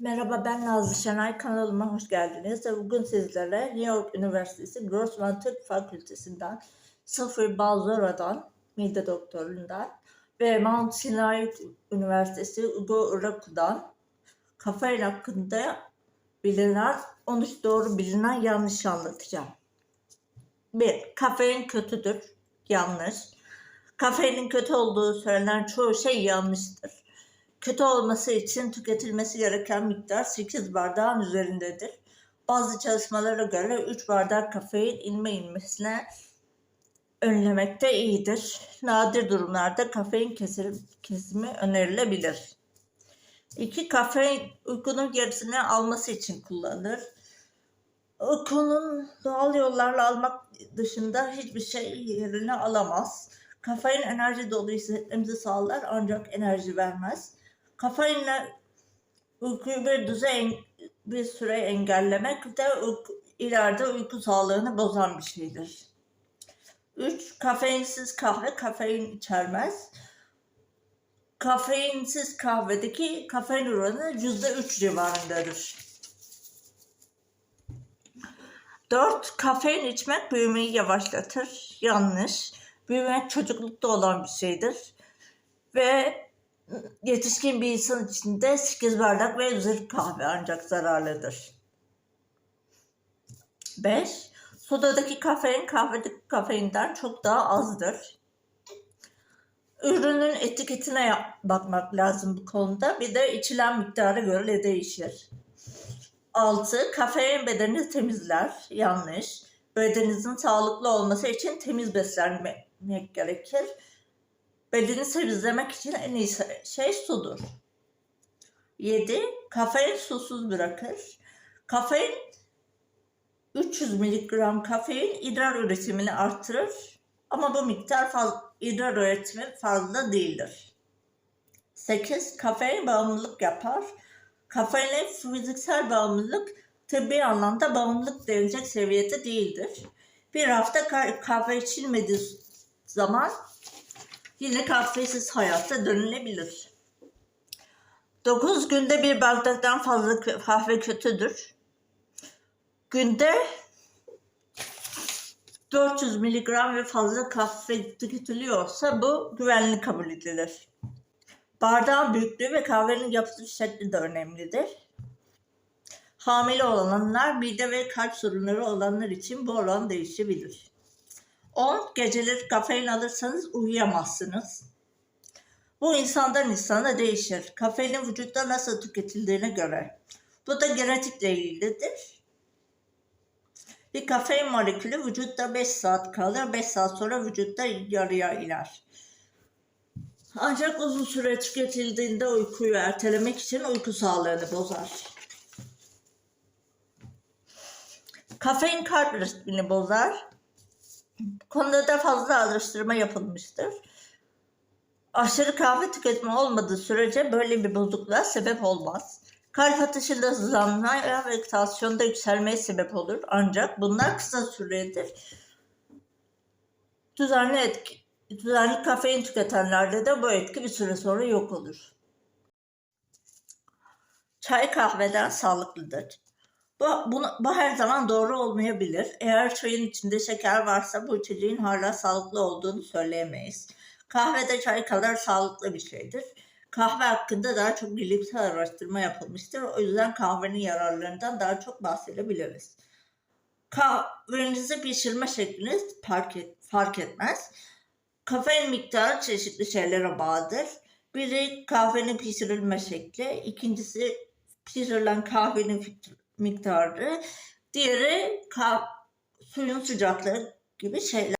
Merhaba ben Nazlı Şenay kanalıma hoş geldiniz. Bugün sizlere New York Üniversitesi Grossman Tıp Fakültesinden Sıfır Balzora'dan mide doktorundan ve Mount Sinai Üniversitesi Ugo Uraku'dan kafein hakkında bilinen 13 doğru bilinen yanlış anlatacağım. 1. Kafein kötüdür. Yanlış. Kafeinin kötü olduğu söylenen çoğu şey yanlıştır. Kötü olması için tüketilmesi gereken miktar 8 bardağın üzerindedir. Bazı çalışmalara göre 3 bardak kafein inme inmesine önlemekte iyidir. Nadir durumlarda kafein kesim, kesimi önerilebilir. 2. Kafein uykunun yarısını alması için kullanılır. Uykunun doğal yollarla almak dışında hiçbir şey yerini alamaz. Kafein enerji dolu hissetmemizi sağlar ancak enerji vermez. Kafeinle uykuyu düzey bir süre engellemek de uyku, ileride uyku sağlığını bozan bir şeydir. 3. Kafeinsiz kahve kafein içermez. Kafeinsiz kahvedeki kafein oranı %3 civarındadır. 4. Kafein içmek büyümeyi yavaşlatır. Yanlış. Büyümek çocuklukta olan bir şeydir. Ve yetişkin bir insan için de 8 bardak ve üzeri kahve ancak zararlıdır. 5. Sodadaki kafein kahvedeki kafeinden çok daha azdır. Ürünün etiketine bakmak lazım bu konuda. Bir de içilen miktara göre değişir. 6. Kafein bedeni temizler. Yanlış. Bedeninizin sağlıklı olması için temiz beslenmek gerekir. Bedeni temizlemek için en iyi şey sudur. 7. Kafein susuz bırakır. Kafein 300 mg kafein idrar üretimini artırır. Ama bu miktar fazla, idrar üretimi fazla değildir. 8. Kafein bağımlılık yapar. Kafeine fiziksel bağımlılık tıbbi anlamda bağımlılık denilecek seviyede değildir. Bir hafta kahve içilmediği zaman yine kahvesiz hayata dönülebilir. 9 günde bir bardaktan fazla kahve kötüdür. Günde 400 mg ve fazla kahve tüketiliyorsa bu güvenli kabul edilir. Bardağın büyüklüğü ve kahvenin yapısı şekli de önemlidir. Hamile olanlar, mide ve kalp sorunları olanlar için bu oran değişebilir. 10. Geceleri kafein alırsanız uyuyamazsınız. Bu insandan insana değişir. Kafeinin vücutta nasıl tüketildiğine göre. Bu da genetikle ilgilidir. Bir kafein molekülü vücutta 5 saat kalır. 5 saat sonra vücutta yarıya iner. Ancak uzun süre tüketildiğinde uykuyu ertelemek için uyku sağlığını bozar. Kafein kalp ritmini bozar. Konuda da fazla araştırma yapılmıştır. Aşırı kahve tüketimi olmadığı sürece böyle bir bozukluğa sebep olmaz. Kalp atışında hızlanmaya ve tansiyonda yükselmeye sebep olur. Ancak bunlar kısa süredir. Düzenli etki, düzenli kafein tüketenlerde de bu etki bir süre sonra yok olur. Çay kahveden sağlıklıdır. Bu, bunu, bu her zaman doğru olmayabilir. Eğer çayın içinde şeker varsa bu içeceğin hala sağlıklı olduğunu söyleyemeyiz. Kahve de çay kadar sağlıklı bir şeydir. Kahve hakkında daha çok bilimsel araştırma yapılmıştır. O yüzden kahvenin yararlarından daha çok bahsedebiliriz. Kahvenizi pişirme şekliniz fark, et, fark etmez. Kafein miktarı çeşitli şeylere bağlıdır. Biri kahvenin pişirilme şekli, ikincisi pişirilen kahvenin miktarı, diğeri suyun sıcaklığı gibi şeyler.